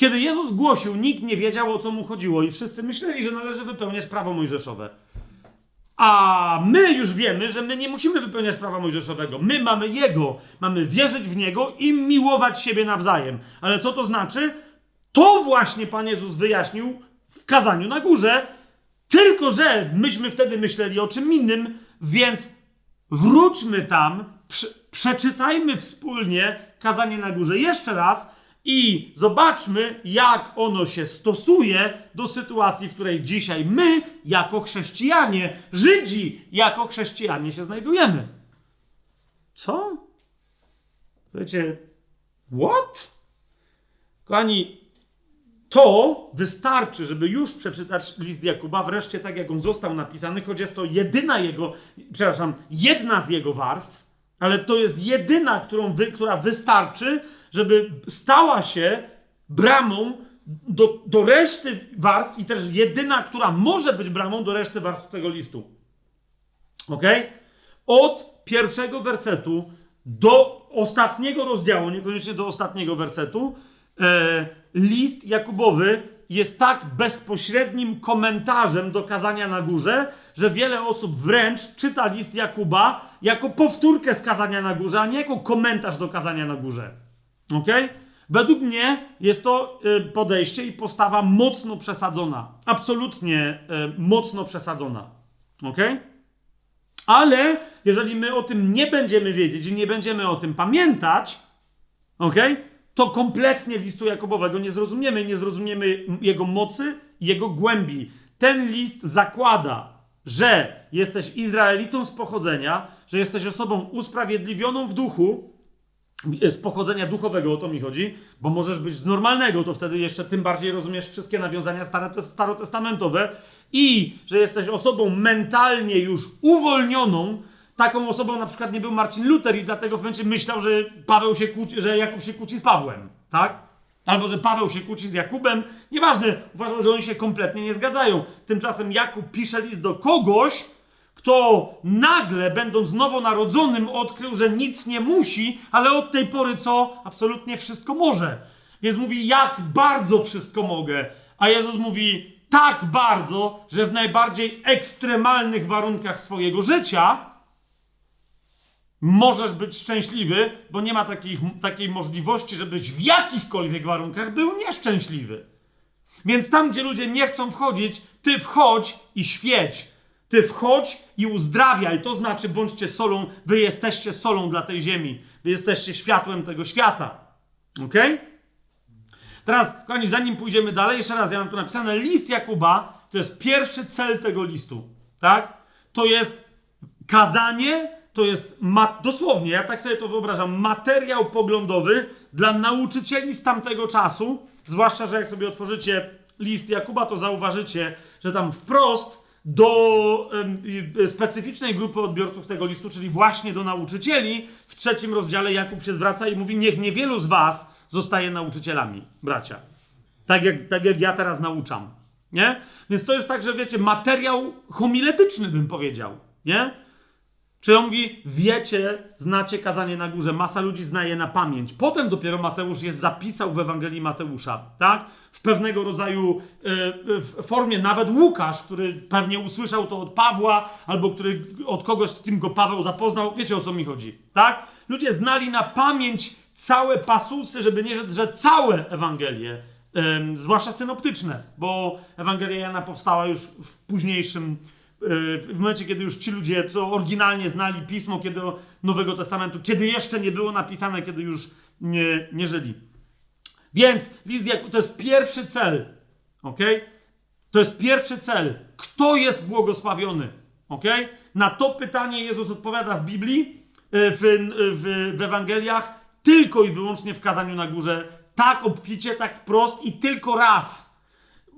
Kiedy Jezus głosił, nikt nie wiedział o co mu chodziło i wszyscy myśleli, że należy wypełniać prawo mojżeszowe. A my już wiemy, że my nie musimy wypełniać prawa mojżeszowego. My mamy Jego, mamy wierzyć w Niego i miłować siebie nawzajem. Ale co to znaczy? To właśnie Pan Jezus wyjaśnił w kazaniu na górze, tylko że myśmy wtedy myśleli o czym innym, więc wróćmy tam, prze- przeczytajmy wspólnie kazanie na górze jeszcze raz i zobaczmy, jak ono się stosuje do sytuacji, w której dzisiaj my, jako chrześcijanie, Żydzi, jako chrześcijanie się znajdujemy. Co? Wiecie, what? Kochani, to wystarczy, żeby już przeczytać list Jakuba, wreszcie tak jak on został napisany, choć jest to jedyna jego, przepraszam, jedna z jego warstw, ale to jest jedyna, którą wy, która wystarczy, żeby stała się bramą do, do reszty warstw i też jedyna, która może być bramą do reszty warstw tego listu. Ok? Od pierwszego wersetu do ostatniego rozdziału, niekoniecznie do ostatniego wersetu, e, list Jakubowy jest tak bezpośrednim komentarzem do kazania na górze, że wiele osób wręcz czyta list Jakuba jako powtórkę z kazania na górze, a nie jako komentarz do kazania na górze. Ok? Według mnie jest to y, podejście i postawa mocno przesadzona. Absolutnie y, mocno przesadzona. Ok? Ale jeżeli my o tym nie będziemy wiedzieć i nie będziemy o tym pamiętać, ok? To kompletnie listu Jakobowego nie zrozumiemy, nie zrozumiemy jego mocy, jego głębi. Ten list zakłada, że jesteś Izraelitą z pochodzenia, że jesteś osobą usprawiedliwioną w duchu, z pochodzenia duchowego, o to mi chodzi, bo możesz być z normalnego, to wtedy jeszcze tym bardziej rozumiesz wszystkie nawiązania stare- starotestamentowe i że jesteś osobą mentalnie już uwolnioną, taką osobą na przykład nie był Marcin Luther i dlatego w momencie myślał, że Paweł się kłóci, że Jakub się kłóci z Pawłem, tak? Albo że Paweł się kłóci z Jakubem, nieważne, uważał, że oni się kompletnie nie zgadzają. Tymczasem Jakub pisze list do kogoś, kto nagle, będąc nowonarodzonym, odkrył, że nic nie musi, ale od tej pory co? Absolutnie wszystko może. Więc mówi, jak bardzo wszystko mogę. A Jezus mówi, tak bardzo, że w najbardziej ekstremalnych warunkach swojego życia możesz być szczęśliwy, bo nie ma takich, takiej możliwości, żebyś w jakichkolwiek warunkach był nieszczęśliwy. Więc tam, gdzie ludzie nie chcą wchodzić, ty wchodź i świeć. Ty wchodź i uzdrawiaj. To znaczy, bądźcie solą, wy jesteście solą dla tej ziemi. Wy jesteście światłem tego świata. Ok? Teraz, kochani, zanim pójdziemy dalej, jeszcze raz, ja mam tu napisane list Jakuba, to jest pierwszy cel tego listu. Tak? To jest kazanie, to jest dosłownie, ja tak sobie to wyobrażam, materiał poglądowy dla nauczycieli z tamtego czasu. Zwłaszcza, że jak sobie otworzycie list Jakuba, to zauważycie, że tam wprost do y, specyficznej grupy odbiorców tego listu, czyli właśnie do nauczycieli, w trzecim rozdziale Jakub się zwraca i mówi: Niech niewielu z was zostaje nauczycielami, bracia. Tak jak, tak jak ja teraz nauczam. Nie? Więc to jest tak, że wiecie, materiał homiletyczny bym powiedział. Nie? Czyli on mówi, wiecie, znacie kazanie na górze, masa ludzi zna je na pamięć. Potem dopiero Mateusz je zapisał w Ewangelii Mateusza, tak? W pewnego rodzaju e, w formie, nawet Łukasz, który pewnie usłyszał to od Pawła, albo który od kogoś, z kim go Paweł zapoznał, wiecie o co mi chodzi, tak? Ludzie znali na pamięć całe pasusy, żeby nie rzec, że całe Ewangelie, em, zwłaszcza synoptyczne, bo Ewangelia Jana powstała już w późniejszym w momencie, kiedy już ci ludzie, co oryginalnie znali pismo kiedy Nowego Testamentu, kiedy jeszcze nie było napisane, kiedy już nie, nie żyli. Więc list to jest pierwszy cel. ok? To jest pierwszy cel. Kto jest błogosławiony? ok? Na to pytanie Jezus odpowiada w Biblii, e, w, w, w Ewangeliach, tylko i wyłącznie w kazaniu na górze. Tak obficie, tak wprost i tylko raz.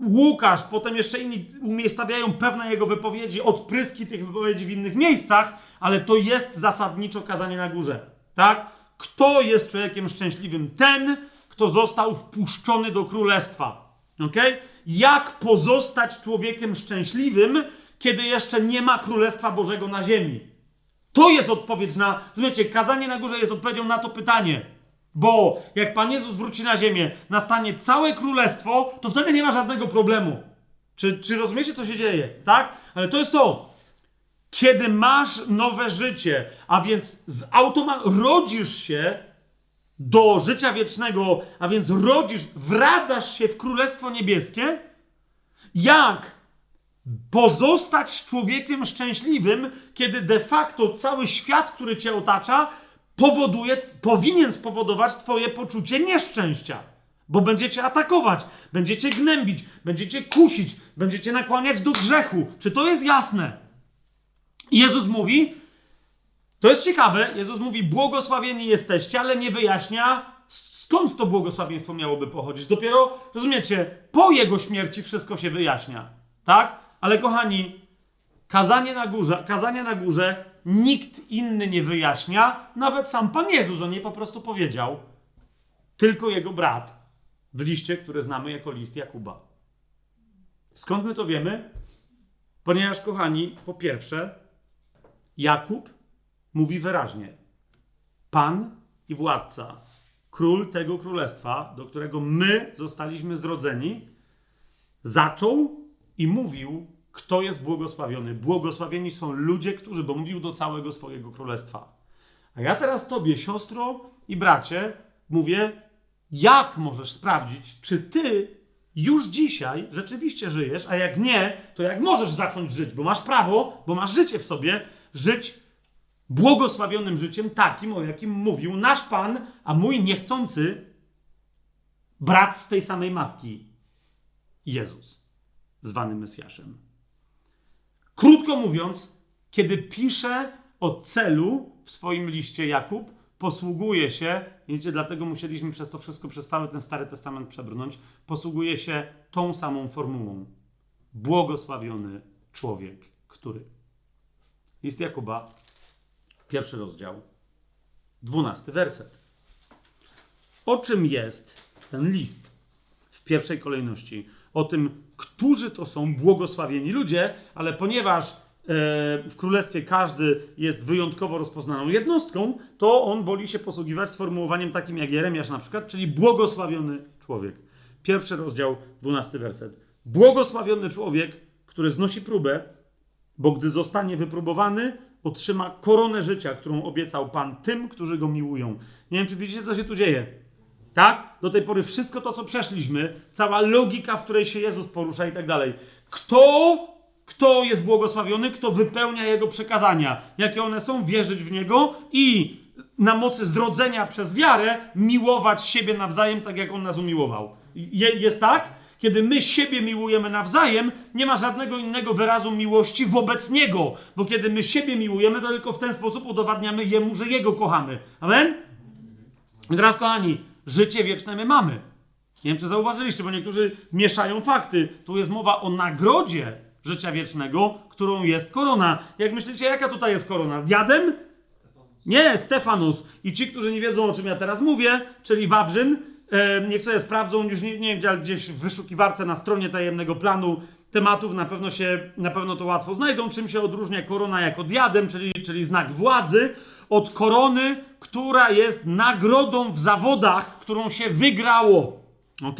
Łukasz, potem jeszcze inni umiejscawiają pewne jego wypowiedzi, odpryski tych wypowiedzi w innych miejscach, ale to jest zasadniczo kazanie na górze. Tak? Kto jest człowiekiem szczęśliwym? Ten, kto został wpuszczony do królestwa. Okay? Jak pozostać człowiekiem szczęśliwym, kiedy jeszcze nie ma królestwa Bożego na ziemi? To jest odpowiedź na. Rozumiecie, kazanie na górze jest odpowiedzią na to pytanie. Bo jak Pan Jezus wróci na ziemię, nastanie całe królestwo, to wtedy nie ma żadnego problemu. Czy, czy rozumiecie, co się dzieje? Tak? Ale to jest to. Kiedy masz nowe życie, a więc z automat rodzisz się do życia wiecznego, a więc rodzisz, wradzasz się w Królestwo Niebieskie, jak pozostać człowiekiem szczęśliwym, kiedy de facto cały świat, który cię otacza, powoduje, powinien spowodować twoje poczucie nieszczęścia. Bo będziecie atakować, będziecie gnębić, będziecie kusić, będziecie nakłaniać do grzechu. Czy to jest jasne? Jezus mówi, to jest ciekawe, Jezus mówi, błogosławieni jesteście, ale nie wyjaśnia, skąd to błogosławieństwo miałoby pochodzić. Dopiero, rozumiecie, po Jego śmierci wszystko się wyjaśnia. Tak? Ale kochani, kazanie na górze, kazanie na górze nikt inny nie wyjaśnia, nawet sam Pan Jezus o niej po prostu powiedział. Tylko Jego brat w liście, który znamy jako list Jakuba. Skąd my to wiemy? Ponieważ, kochani, po pierwsze, Jakub mówi wyraźnie: Pan i władca, król tego królestwa, do którego my zostaliśmy zrodzeni, zaczął i mówił, kto jest błogosławiony. Błogosławieni są ludzie, którzy, bo mówił do całego swojego królestwa. A ja teraz tobie, siostro i bracie, mówię, jak możesz sprawdzić, czy ty już dzisiaj rzeczywiście żyjesz, a jak nie, to jak możesz zacząć żyć, bo masz prawo, bo masz życie w sobie, żyć błogosławionym życiem, takim, o jakim mówił nasz Pan, a mój niechcący brat z tej samej matki, Jezus, zwany Mesjaszem. Krótko mówiąc, kiedy pisze o celu w swoim liście Jakub, posługuje się, wiecie, dlatego musieliśmy przez to wszystko, przez cały ten Stary Testament przebrnąć, posługuje się tą samą formułą. Błogosławiony człowiek, który. List Jakuba, pierwszy rozdział, dwunasty werset. O czym jest ten list? W pierwszej kolejności. O tym, którzy to są błogosławieni ludzie, ale ponieważ e, w królestwie każdy jest wyjątkowo rozpoznaną jednostką, to on woli się posługiwać sformułowaniem takim jak Jeremiasz na przykład, czyli błogosławiony człowiek. Pierwszy rozdział, dwunasty werset. Błogosławiony człowiek, który znosi próbę, bo gdy zostanie wypróbowany, otrzyma koronę życia, którą obiecał Pan tym, którzy go miłują. Nie wiem, czy widzicie, co się tu dzieje. Tak? Do tej pory wszystko to, co przeszliśmy, cała logika, w której się Jezus porusza i tak dalej. Kto, kto jest błogosławiony, kto wypełnia Jego przekazania, jakie one są, wierzyć w Niego i na mocy zrodzenia przez wiarę miłować siebie nawzajem, tak jak On nas umiłował. Je, jest tak? Kiedy my siebie miłujemy nawzajem, nie ma żadnego innego wyrazu miłości wobec Niego, bo kiedy my siebie miłujemy, to tylko w ten sposób udowadniamy Jemu, że Jego kochamy. Amen? I teraz, kochani, życie wieczne my mamy. Nie wiem, czy zauważyliście, bo niektórzy mieszają fakty. Tu jest mowa o nagrodzie życia wiecznego, którą jest korona. Jak myślicie, jaka tutaj jest korona? Diadem? Nie, Stefanus. I ci, którzy nie wiedzą, o czym ja teraz mówię, czyli Wawrzyn, e, niech sobie sprawdzą, już nie, nie wiem, gdzieś w wyszukiwarce na stronie tajemnego planu tematów, na pewno się, na pewno to łatwo znajdą, czym się odróżnia korona jako diadem, czyli, czyli znak władzy, od korony, która jest nagrodą w zawodach, którą się wygrało. Ok?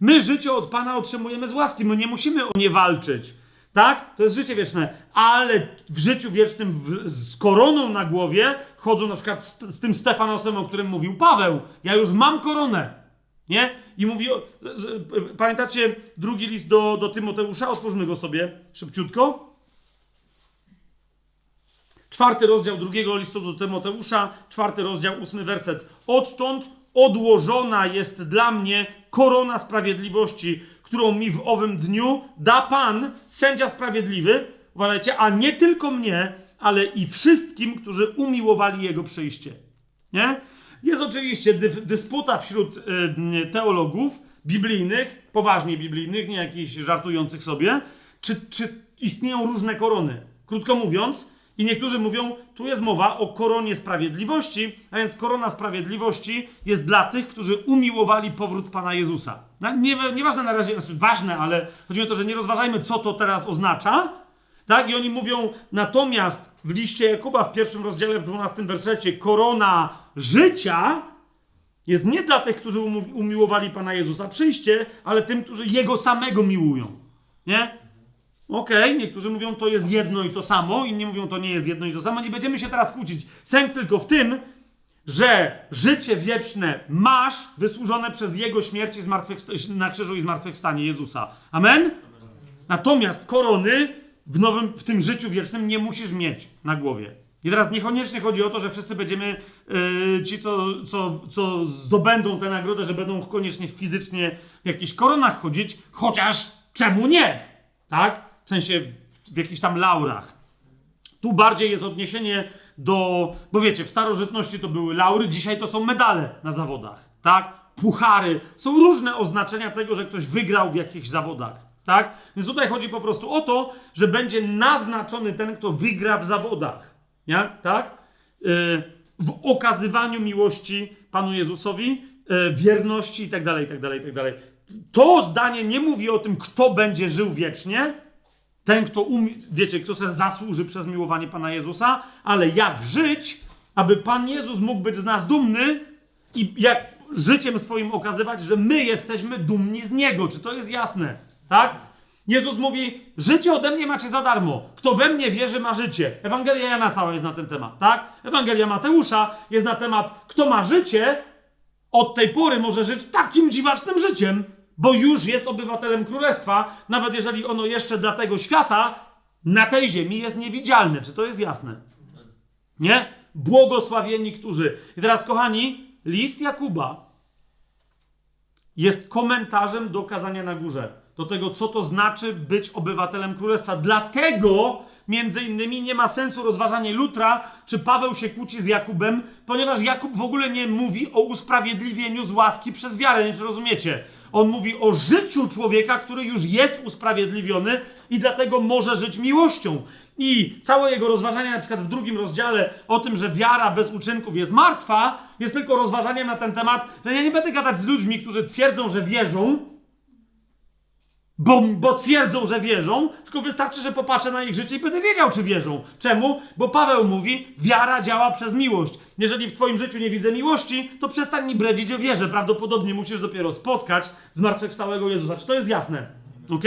My życie od Pana otrzymujemy z łaski, my nie musimy o nie walczyć. Tak? To jest życie wieczne. Ale w życiu wiecznym w, z koroną na głowie chodzą na przykład z, z tym Stefanosem, o którym mówił Paweł. Ja już mam koronę. Nie? I mówi, pamiętacie drugi list do, do Tymoteusza? Otwórzmy go sobie szybciutko. Czwarty rozdział drugiego listu do Tymoteusza, czwarty rozdział, ósmy werset. Odtąd odłożona jest dla mnie korona sprawiedliwości, którą mi w owym dniu da Pan, sędzia sprawiedliwy, uważajcie, a nie tylko mnie, ale i wszystkim, którzy umiłowali Jego przyjście. Nie? Jest oczywiście dy- dysputa wśród y, teologów biblijnych, poważnie biblijnych, nie jakichś żartujących sobie, czy, czy istnieją różne korony. Krótko mówiąc, i niektórzy mówią, tu jest mowa o koronie sprawiedliwości, a więc korona sprawiedliwości jest dla tych, którzy umiłowali powrót Pana Jezusa. Nie, nieważne na razie, znaczy ważne, ale chodzi mi o to, że nie rozważajmy, co to teraz oznacza. Tak? I oni mówią, natomiast w liście Jakuba w pierwszym rozdziale, w dwunastym wersecie, korona życia jest nie dla tych, którzy umiłowali Pana Jezusa przyjście, ale tym, którzy Jego samego miłują. Nie? Okej, niektórzy mówią, to jest jedno i to samo, inni mówią, to nie jest jedno i to samo. Nie będziemy się teraz kłócić. Sęk tylko w tym, że życie wieczne masz wysłużone przez Jego śmierć na krzyżu i zmartwychwstanie Jezusa. Amen? Natomiast korony w, nowym, w tym życiu wiecznym nie musisz mieć na głowie. I teraz niekoniecznie chodzi o to, że wszyscy będziemy, yy, ci co, co, co zdobędą tę nagrodę, że będą koniecznie fizycznie w jakichś koronach chodzić, chociaż czemu nie? Tak? W sensie w, jakichś tam laurach. Tu bardziej jest odniesienie do, bo wiecie, w starożytności to były laury, dzisiaj to są medale na zawodach, tak? Puchary. Są różne oznaczenia tego, że ktoś wygrał w jakichś zawodach, tak? Więc tutaj chodzi po prostu o to, że będzie naznaczony ten, kto wygra w zawodach, nie? tak? Yy, w okazywaniu miłości Panu Jezusowi, yy, wierności i tak dalej, i tak dalej, i tak dalej. To zdanie nie mówi o tym, kto będzie żył wiecznie, ten, kto umie, wiecie, kto sobie zasłuży przez miłowanie Pana Jezusa, ale jak żyć, aby Pan Jezus mógł być z nas dumny i jak życiem swoim okazywać, że my jesteśmy dumni z Niego. Czy to jest jasne? Tak? Jezus mówi, życie ode mnie macie za darmo. Kto we mnie wierzy, ma życie. Ewangelia Jana cała jest na ten temat, tak? Ewangelia Mateusza jest na temat, kto ma życie, od tej pory może żyć takim dziwacznym życiem, bo już jest obywatelem królestwa, nawet jeżeli ono jeszcze dla tego świata na tej ziemi jest niewidzialne. Czy to jest jasne? Nie? Błogosławieni, którzy. I teraz, kochani, list Jakuba jest komentarzem do kazania na górze. Do tego, co to znaczy być obywatelem królestwa. Dlatego, między innymi, nie ma sensu rozważanie Lutra, czy Paweł się kłóci z Jakubem, ponieważ Jakub w ogóle nie mówi o usprawiedliwieniu z łaski przez wiarę. Nie rozumiecie? On mówi o życiu człowieka, który już jest usprawiedliwiony i dlatego może żyć miłością. I całe jego rozważanie, na przykład w drugim rozdziale, o tym, że wiara bez uczynków jest martwa, jest tylko rozważaniem na ten temat, że ja nie będę gadać z ludźmi, którzy twierdzą, że wierzą, bo, bo twierdzą, że wierzą, tylko wystarczy, że popatrzę na ich życie i będę wiedział, czy wierzą. Czemu? Bo Paweł mówi, wiara działa przez miłość. Jeżeli w twoim życiu nie widzę miłości, to przestań mi bredzić o wierze. Prawdopodobnie musisz dopiero spotkać zmartwychwstałego Jezusa. Czy to jest jasne? Ok?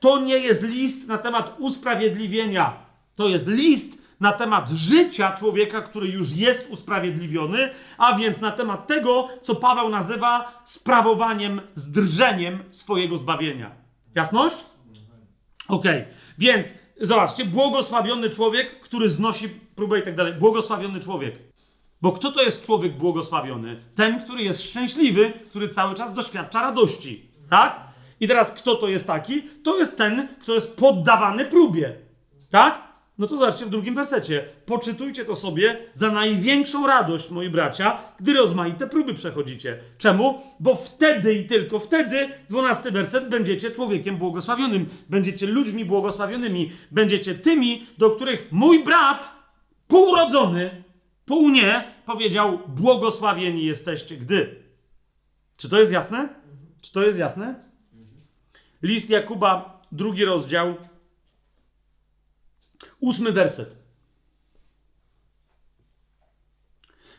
To nie jest list na temat usprawiedliwienia. To jest list na temat życia człowieka, który już jest usprawiedliwiony, a więc na temat tego, co Paweł nazywa sprawowaniem z drżeniem swojego zbawienia. Jasność? Okej, więc zobaczcie, błogosławiony człowiek, który znosi próbę i tak dalej. Błogosławiony człowiek. Bo kto to jest człowiek błogosławiony? Ten, który jest szczęśliwy, który cały czas doświadcza radości. Tak? I teraz kto to jest taki? To jest ten, kto jest poddawany próbie. Tak? No to zobaczcie w drugim wersecie. Poczytujcie to sobie za największą radość, moi bracia, gdy rozmaite próby przechodzicie. Czemu? Bo wtedy i tylko wtedy, dwunasty werset, będziecie człowiekiem błogosławionym. Będziecie ludźmi błogosławionymi. Będziecie tymi, do których mój brat, półrodzony, pół nie, powiedział: Błogosławieni jesteście, gdy. Czy to jest jasne? Czy to jest jasne? List Jakuba, drugi rozdział, ósmy werset.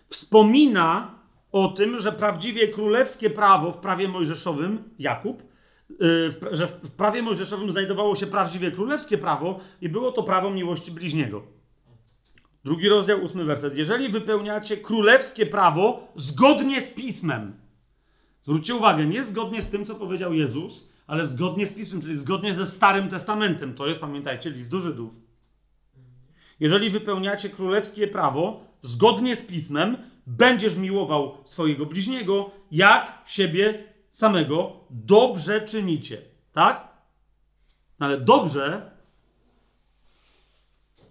Wspomina o tym, że prawdziwie królewskie prawo w prawie mojżeszowym, Jakub, pra- że w prawie mojżeszowym znajdowało się prawdziwie królewskie prawo i było to prawo miłości bliźniego. Drugi rozdział, ósmy werset. Jeżeli wypełniacie królewskie prawo zgodnie z pismem, zwróćcie uwagę, nie zgodnie z tym, co powiedział Jezus, ale zgodnie z pismem, czyli zgodnie ze Starym Testamentem. To jest, pamiętajcie, list do Żydów. Jeżeli wypełniacie królewskie prawo zgodnie z pismem, będziesz miłował swojego bliźniego jak siebie samego. Dobrze czynicie. Tak? Ale dobrze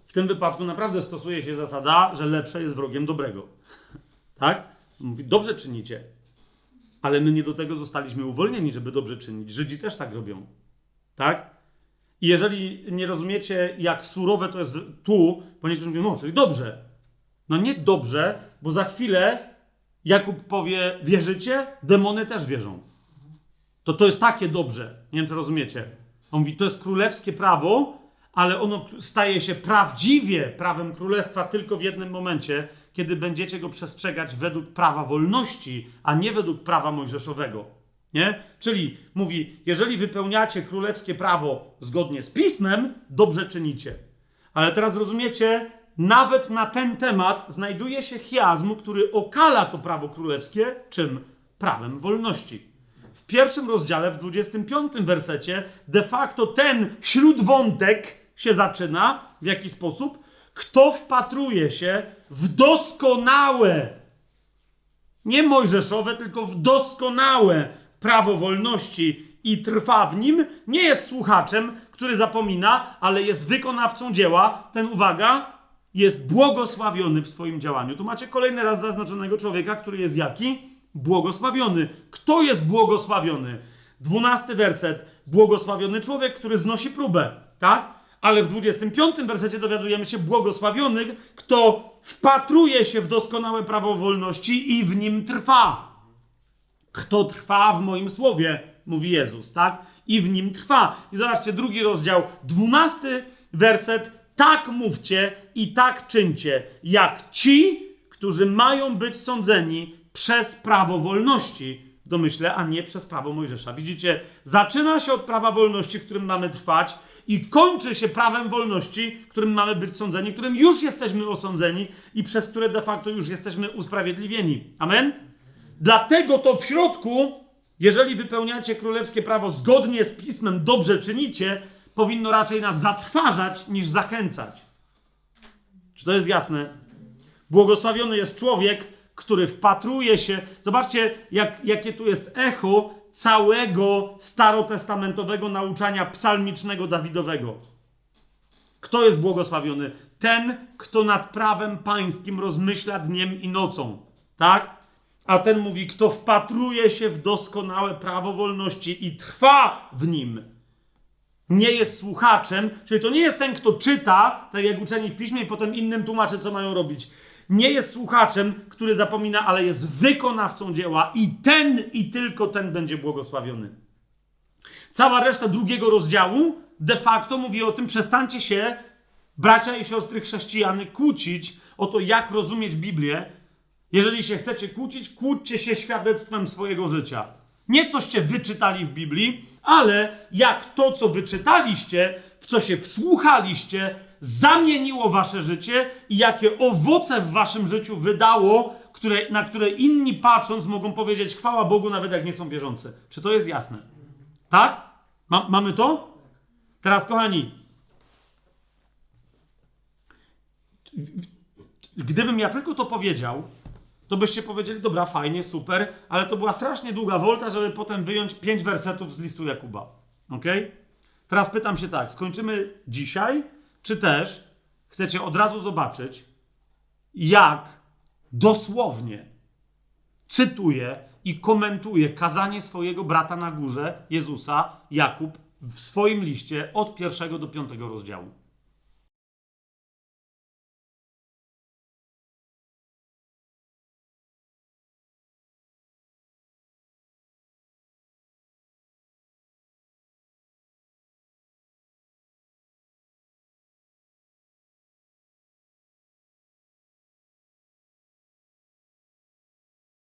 w tym wypadku naprawdę stosuje się zasada, że lepsze jest wrogiem dobrego. Tak? Mówi, dobrze czynicie. Ale my nie do tego zostaliśmy uwolnieni, żeby dobrze czynić. Żydzi też tak robią. Tak? I jeżeli nie rozumiecie, jak surowe to jest tu, bo niektórzy mówią, no, czyli dobrze. No nie dobrze, bo za chwilę Jakub powie, wierzycie? Demony też wierzą. To to jest takie dobrze. Nie wiem, czy rozumiecie. On mówi, to jest królewskie prawo, ale ono staje się prawdziwie prawem królestwa tylko w jednym momencie, kiedy będziecie go przestrzegać według prawa wolności, a nie według prawa mojżeszowego. Nie? Czyli mówi, jeżeli wypełniacie królewskie prawo zgodnie z pismem, dobrze czynicie. Ale teraz rozumiecie, nawet na ten temat znajduje się chiazm, który okala to prawo królewskie czym? Prawem wolności. W pierwszym rozdziale, w 25 wersecie, de facto ten śródwątek się zaczyna. W jaki sposób? Kto wpatruje się w doskonałe, nie mojżeszowe, tylko w doskonałe prawo wolności i trwa w nim, nie jest słuchaczem, który zapomina, ale jest wykonawcą dzieła. Ten, uwaga, jest błogosławiony w swoim działaniu. Tu macie kolejny raz zaznaczonego człowieka, który jest jaki? Błogosławiony. Kto jest błogosławiony? Dwunasty werset. Błogosławiony człowiek, który znosi próbę, tak? Ale w 25 wersecie dowiadujemy się błogosławionych, kto wpatruje się w doskonałe prawo wolności i w nim trwa. Kto trwa w moim słowie, mówi Jezus, tak? I w nim trwa. I zobaczcie, drugi rozdział, dwunasty werset. Tak mówcie i tak czyńcie, jak ci, którzy mają być sądzeni przez prawo wolności, domyślę, a nie przez prawo Mojżesza. Widzicie, zaczyna się od prawa wolności, w którym mamy trwać, i kończy się prawem wolności, którym mamy być sądzeni, którym już jesteśmy osądzeni i przez które de facto już jesteśmy usprawiedliwieni. Amen? Dlatego to w środku, jeżeli wypełniacie królewskie prawo zgodnie z pismem, dobrze czynicie, powinno raczej nas zatrważać niż zachęcać. Czy to jest jasne? Błogosławiony jest człowiek, który wpatruje się. Zobaczcie, jak, jakie tu jest echo całego starotestamentowego nauczania psalmicznego Dawidowego. Kto jest błogosławiony? Ten, kto nad prawem pańskim rozmyśla dniem i nocą. Tak? A ten mówi, kto wpatruje się w doskonałe prawo wolności i trwa w nim. Nie jest słuchaczem, czyli to nie jest ten, kto czyta, tak jak uczeni w piśmie, i potem innym tłumaczy, co mają robić. Nie jest słuchaczem, który zapomina, ale jest wykonawcą dzieła, i ten i tylko ten będzie błogosławiony. Cała reszta drugiego rozdziału de facto mówi o tym, przestańcie się, bracia i siostry chrześcijany, kłócić o to, jak rozumieć Biblię. Jeżeli się chcecie kłócić, kłóćcie się świadectwem swojego życia. Nie coście wyczytali w Biblii, ale jak to, co wyczytaliście, w co się wsłuchaliście, zamieniło wasze życie i jakie owoce w waszym życiu wydało, które, na które inni patrząc mogą powiedzieć chwała Bogu, nawet jak nie są wierzący. Czy to jest jasne? Tak? Ma, mamy to? Teraz, kochani, gdybym ja tylko to powiedział, to byście powiedzieli, dobra, fajnie, super, ale to była strasznie długa wolta, żeby potem wyjąć pięć wersetów z listu Jakuba. Ok? Teraz pytam się tak, skończymy dzisiaj, czy też chcecie od razu zobaczyć, jak dosłownie cytuje i komentuje kazanie swojego brata na górze, Jezusa, Jakub, w swoim liście od pierwszego do piątego rozdziału.